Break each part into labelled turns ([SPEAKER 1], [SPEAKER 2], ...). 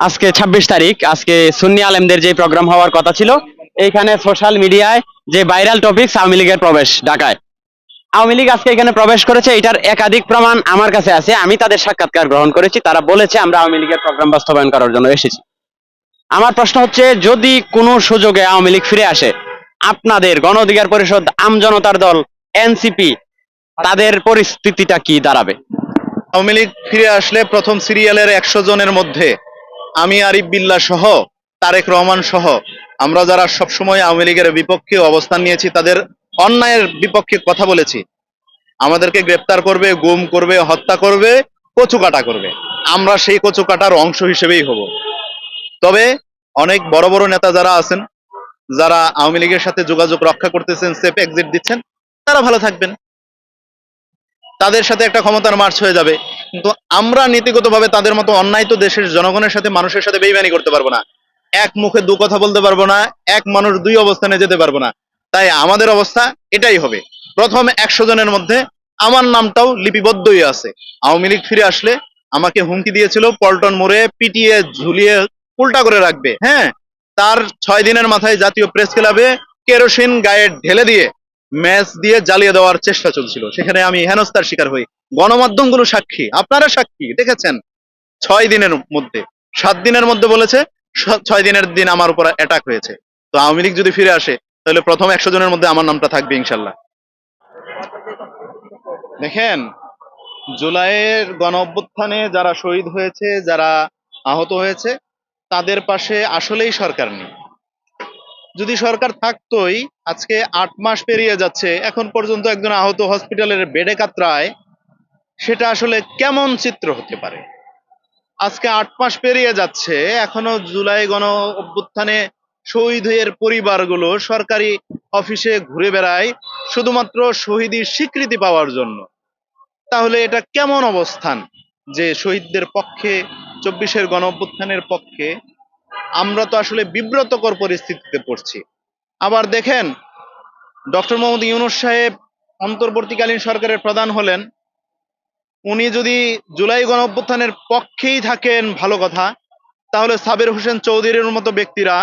[SPEAKER 1] আজকে ছাব্বিশ তারিখ, আজকে সুন্নি আলেমদের যে প্রোগ্রাম হওয়ার কথা ছিল, এইখানে সোশ্যাল মিডিয়ায় যে ভাইরাল টপিক আওয়ামী লীগের প্রবেশ ঢাকায়। আওয়ামী লীগ আজকে এখানে প্রবেশ করেছে, এটার একাধিক প্রমাণ আমার কাছে আছে, আমি তাদের সাক্ষাৎকার গ্রহণ করেছি, তারা বলেছে আমরা আওয়ামী লীগের প্রোগ্রাম বাস্তবায়ন করার জন্য এসেছি। আমার প্রশ্ন হচ্ছে, যদি কোনো সুযোগে আওয়ামী লীগ ফিরে আসে, আপনাদের গণ অধিকার পরিষদ আমজনতার দল, এনসিপি, তাদের পরিস্থিতিটা কি দাঁড়াবে?
[SPEAKER 2] আওয়ামী লীগ ফিরে আসলে প্রথম সিরিয়ালের একশো জনের মধ্যে আমি আরিফ বিল্লাহ সহ, তারেক রহমান সহ, আমরা যারা সবসময় আওয়ামী লীগের বিপক্ষে অবস্থান নিয়েছি, তাদের অন্যায়ের বিপক্ষে কথা বলেছি। আমাদেরকে গ্রেপ্তার করবে, গুম করবে, হত্যা করবে কচু কাটা করবে। আমরা সেই কচু কাটার অংশ হিসেবেই হব। তবে অনেক বড় বড় নেতা যারা আছেন, যারা আওয়ামী লীগের সাথে যোগাযোগ রক্ষা করতেছেন সেফ এক্সিট দিচ্ছেন, তারা ভালো থাকবেন। তাদের সাথে একটা ক্ষমতার মার্চ হয়ে যাবে। কিন্তু আমরা নীতিগতভাবে তাদের মতো অন্যায় তো দেশের জনগণের সাথে, মানুষের সাথে বেইমানি করতে পারব না। এক মুখে দু কথা বলতে পারব না, এক মানুষ দুই অবস্থানে যেতে পারব না। তাই আমাদের অবস্থা এটাই হবে। প্রথম একশো জনের মধ্যে আমার নামটাও লিপিবদ্ধই আছে। আওয়ামী লীগ ফিরে আসলে আমাকে হুমকি দিয়েছিল, পল্টন মোড়ে পিটিয়ে ঝুলিয়ে উল্টা করে রাখবে। হ্যাঁ তার ছয় দিনের মাথায় জাতীয় প্রেস ক্লাবে কেরোসিন গায়ে ঢেলে দিয়ে ম্যাচ দিয়ে জ্বালিয়ে দেওয়ার চেষ্টা চলছিল। সেখানে আমি হেনস্থার শিকার হই। গণমাধ্যমগুলো সাক্ষী। আপনারা সাক্ষী, দেখেছেন? ছয় দিনের মধ্যে। সাত দিনের মধ্যে বলেছে ছয় দিনের দিন আমার উপর অ্যাটাক হয়েছে। তো আওয়ামী লীগ যদি ফিরে আসে, তাহলে প্রথম একশো জনের মধ্যে আমার নামটা থাকবে ইনশাল্লাহ। দেখেন, জুলাইয়ের গণ অভ্যুত্থানে যারা শহীদ হয়েছে, যারা আহত হয়েছে, তাদের পাশে আসলেই সরকার নেই। যদি সরকার থাকতোই, আজকে আট মাস পেরিয়ে যাচ্ছে, এখন পর্যন্ত একজন আহত হসপিটালের বেডে কাতরায়, সেটা আসলে কেমন চিত্র হতে পারে? আজকে আট মাস পেরিয়ে যাচ্ছে, এখনও জুলাই গণ অভ্যুত্থানে শহীদের পরিবারগুলো সরকারি অফিসে ঘুরে বেড়ায়, শুধুমাত্র শহীদের স্বীকৃতি পাওয়ার জন্য। তাহলে এটা কেমন অবস্থান যে শহীদদের পক্ষে, চব্বিশের গণ অভ্যুত্থানের পক্ষে আমরা তো আসলে বিব্রতকর পরিস্থিতিতে পড়ছি। আবার দেখেন, ডক্টর মোহাম্মদ ইউনুস সাহেব অন্তর্বর্তীকালীন সরকারের প্রধান হলেন। উনি যদি জুলাই গণ অভ্যুত্থানের পক্ষেই থাকেন, ভালো কথা। তাহলে সাবের হোসেন চৌধুরীর মতো ব্যক্তিরা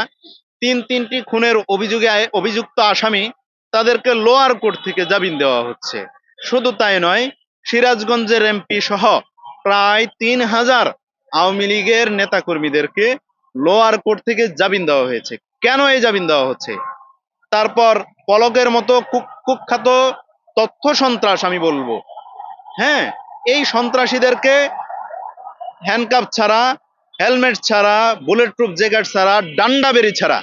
[SPEAKER 2] তিন তিনটি খুনের অভিযোগে অভিযুক্ত আসামি তাদেরকে লোয়ার কোর্ট থেকে জামিন দেওয়া হচ্ছে। শুধু তাই নয়, সিরাজগঞ্জের এমপি সহ প্রায় তিন হাজার আওয়ামী লীগের নেতাকর্মীদেরকে লোয়ার কোর্ট থেকে জামিন দেওয়া হয়েছে। কেন এই জামিন দেওয়া হচ্ছে? তারপর পলকের মতো কুখ্যাত তথ্য সন্ত্রাস আমি বলব। হ্যাঁ এই সন্ত্রাসীদেরকে হ্যান্ডকাপ ছাড়া হেলমেট ছাড়া বুলেট প্রুফ জ্যাকেট ছাড়া, ডান্ডা বেরি ছাড়া,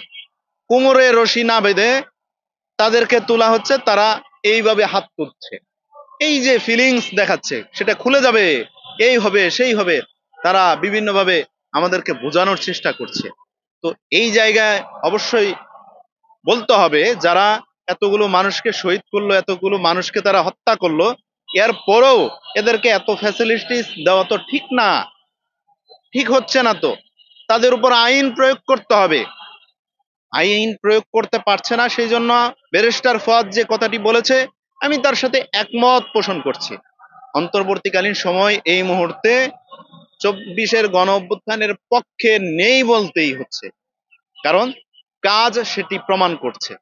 [SPEAKER 2] কোমরে রশি না বেঁধে তাদেরকে তোলা হচ্ছে, তারা এইভাবে হাত তুলছে। এই যে ফিলিংস দেখাচ্ছে, সেটা খুলে যাবে, এই হবে, সেই হবে। তারা বিভিন্নভাবে আমাদেরকে বোঝানোর চেষ্টা করছে। তো এই জায়গায় অবশ্যই বলতে হবে, যারা এতগুলো মানুষকে শহীদ করল, এতগুলো মানুষকে তারা হত্যা করল এর পরেও এদেরকে এত ফ্যাসিলিটিস দেওয়া তো ঠিক না। ঠিক হচ্ছে না তো। তাদের উপর আইন প্রয়োগ করতে হবে। আইন প্রয়োগ করতে পারছে না সেই জন্য ব্যারিস্টার ফওয়াদ যে কথাটি বলেছে, আমি তার সাথে একমত পোষণ করছি। অন্তর্বর্তীকালীন সময় এই মুহূর্তে চব্বিশের গণ অভ্যুত্থানের পক্ষে নেই বলতেই হচ্ছে। কারণ কাজ সেটি প্রমাণ করছে।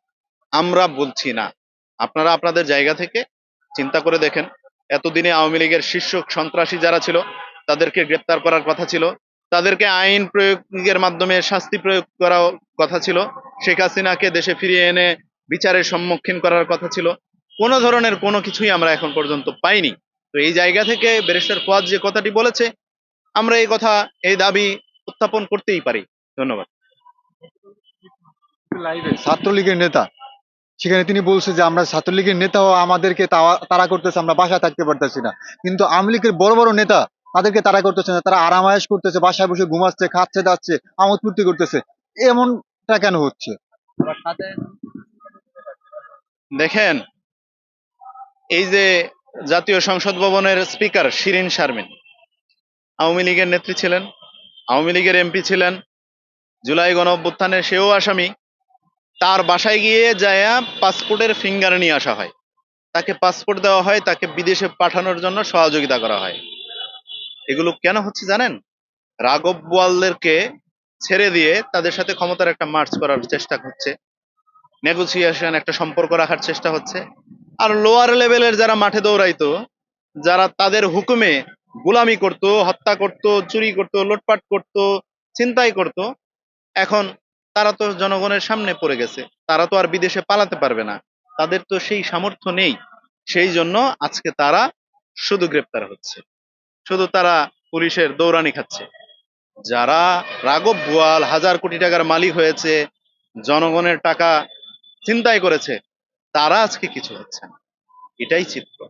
[SPEAKER 2] আমরা বলছি না। আপনারা আপনাদের জায়গা থেকে চিন্তা করে দেখেন। এতদিনে আওয়ামী লীগের শীর্ষ সন্ত্রাসী যারা ছিল, তাদেরকে গ্রেপ্তার করার কথা ছিল। তাদেরকে আইন প্রয়োগের মাধ্যমে শাস্তি প্রয়োগ করা কথা ছিল। শেখ হাসিনাকে দেশে ফিরিয়ে এনে বিচারের সম্মুখীন করার কথা ছিল। কোনো ধরনের কোনো কিছুই আমরা এখন পর্যন্ত পাইনি। তো এই জায়গা থেকে ব্যারিস্টার ফওয়াদ যে কথাটি বলেছে আমরা এই কথা এই দাবি উত্থাপন করতেই পারি। ধন্যবাদ।
[SPEAKER 3] ছাত্রলীগের নেতা। সেখানে তিনি বলছে যে আমরা ছাত্রলীগের নেতাও আমাদেরকে তারা করতেছে আমরা বাসায় থাকতে পারতেছি না। কিন্তু আওয়ামী লীগের বড় বড় নেতা তাদেরকে তারা করতেছে না। তারা আরামায়েশ করতেছে বাসায় বসে ঘুমাচ্ছে খাচ্ছে দাচ্ছে আমোদ ফুর্তি করতেছে। এমনটা কেন হচ্ছে?
[SPEAKER 2] দেখেন এই যে জাতীয় সংসদ ভবনের স্পিকার শিরিন শারমিন আওয়ামী লীগের নেত্রী ছিলেন, আওয়ামী লীগের এমপি ছিলেন, জুলাই গণ অভ্যুত্থানে সেও আসামি। তার বাসায় গিয়ে যায়া পাসপোর্টের ফিঙ্গার নিয়ে আসা হয়। তাকে পাসপোর্ট দেওয়া হয়, তাকে বিদেশে পাঠানোর জন্য সহযোগিতা করা হয়। এগুলো কেন হচ্ছে জানেন? রাঘব বোয়ালদেরকে ছেড়ে দিয়ে তাদের সাথে ক্ষমতার একটা মার্চ করার চেষ্টা হচ্ছে। নেগোসিয়েশন, একটা সম্পর্ক রাখার চেষ্টা হচ্ছে। আর লোয়ার লেভেলের যারা মাঠে দৌড়াইতো, যারা তাদের হুকুমে গুলামি করত, হত্যা করত, চুরি করত, লুটপাট করত চিন্তাই করত। এখন তারা তো জনগণের সামনে পড়ে গেছে। তারা তো আর বিদেশে পালাতে পারবে না। তাদের তো সেই সামর্থ্য নেই। সেই জন্য আজকে তারা শুধু গ্রেপ্তার হচ্ছে। শুধু তারা পুলিশের দৌড়ানি খাচ্ছে। যারা রাঘব বোয়াল হাজার কোটি টাকার মালিক হয়েছে, জনগণের টাকা চিন্তাই করেছে, তারা আজকে কিছু হচ্ছে না। এটাই চিত্র।